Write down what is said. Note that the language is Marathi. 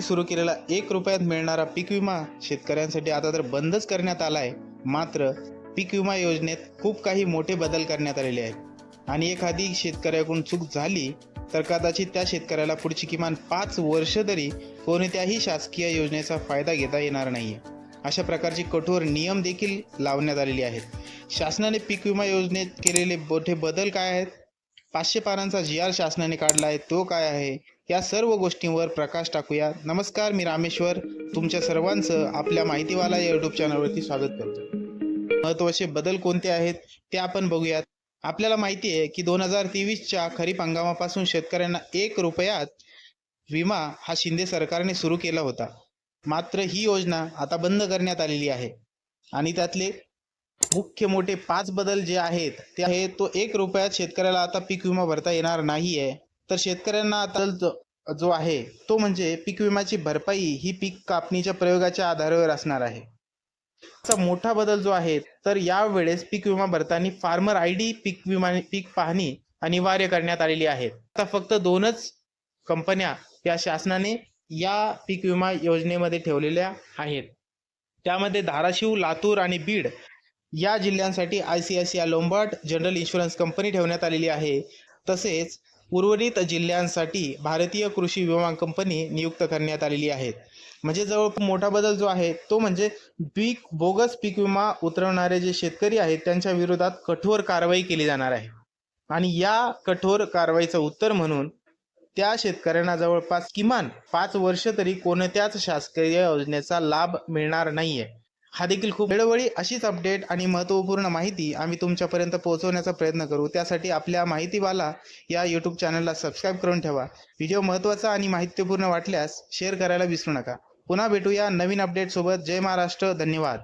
सुरू केलेला एक रुपयात मिळणारा पीक विमा शेतकऱ्यांसाठी आता तर बंदच करण्यात आला आहे मात्र पीक विमा योजनेत खूप काही मोठे बदल करण्यात आलेले आहेत. आणि एखादी शेतकऱ्याकडून चूक झाली तर कदाचित त्या शेतकऱ्याला पुढची किमान पाच वर्ष तरी कोणत्याही शासकीय योजनेचा फायदा घेता येणार नाहीये. अशा प्रकारचे कठोर नियम देखील लावण्यात आलेले आहेत. शासनाने पीक विमा योजनेत केलेले मोठे बदल काय आहेत? पाचशे पानांचा जी आर शासनाने काढला आहे तो काय आहे? या सर्व गोष्टींवर प्रकाश टाकूया. नमस्कार मी रामेश्वर. तुमच्या सर्वांचं आपल्या माहितीवाला या युट्यूब चॅनलवरती स्वागत करतो. महत्त्वाचे बदल कोणते आहेत ते आपण बघूयात. आपल्याला माहिती आहे की दोन हजार तेवीसच्या खरीप हंगामापासून शेतकऱ्यांना एक रुपयात विमा हा शिंदे सरकारने सुरू केला होता. मात्र ही योजना आता बंद करण्यात आलेली आहे. आणि त्यातले मुख्य मोठे पाच बदल जे आहेत ते आहे तो एक रुपयात शेतकऱ्याला आता पीक विमा भरता येणार नाही आहे तर शेतकऱ्यांना आता जो- आहे तो म्हणजे पीक विम्याची भरपाई ही पीक कापणीच्या प्रयोगाच्या आधारावर असणार आहे. मोठा बदल जो आहे तर यावेळेस पीक विमा भरताना फार्मर आय डी पीक विमा पीक पाहणी अनिवार्य करण्यात आलेली आहे. आता फक्त दोनच कंपन्या या शासनाने या पीक विमा योजनेमध्ये ठेवलेल्या आहेत. त्यामध्ये धाराशिव लातूर आणि बीड या जिल्ह्यांसाठी I C I C I Lombard general insurance company ठेवण्यात आलेली आहे. तसेच उर्वरित जिल्ह्यांसाठी भारतीय कृषी विमा कंपनी नियुक्त करण्यात आलेली आहेत म्हणजे जवळ मोठा बदल जो आहे तो म्हणजे पीक बोगस पीक विमा उतरवणारे जे शेतकरी आहेत त्यांच्या विरोधात कठोर कारवाई केली जाणार आहे. आणि या कठोर कारवाईचं उत्तर म्हणून त्या शेतकऱ्यांना जवळपास किमान पाच वर्ष तरी कोणत्याच शासकीय योजनेचा लाभ मिळणार नाहीये. हा देखील खूप वेळोवेळी अशीच अपडेट आणि महत्त्वपूर्ण माहिती आम्ही तुमच्यापर्यंत पोहोचवण्याचा प्रयत्न करू. त्यासाठी आपल्या माहितीवाला या यूट्यूब चॅनलला सबस्क्राईब करून ठेवा. व्हिडिओ महत्त्वाचा आणि माहितीपूर्ण वाटल्यास शेअर करायला विसरू नका. पुन्हा भेटूया नवीन अपडेटसोबत जय महाराष्ट्र. धन्यवाद.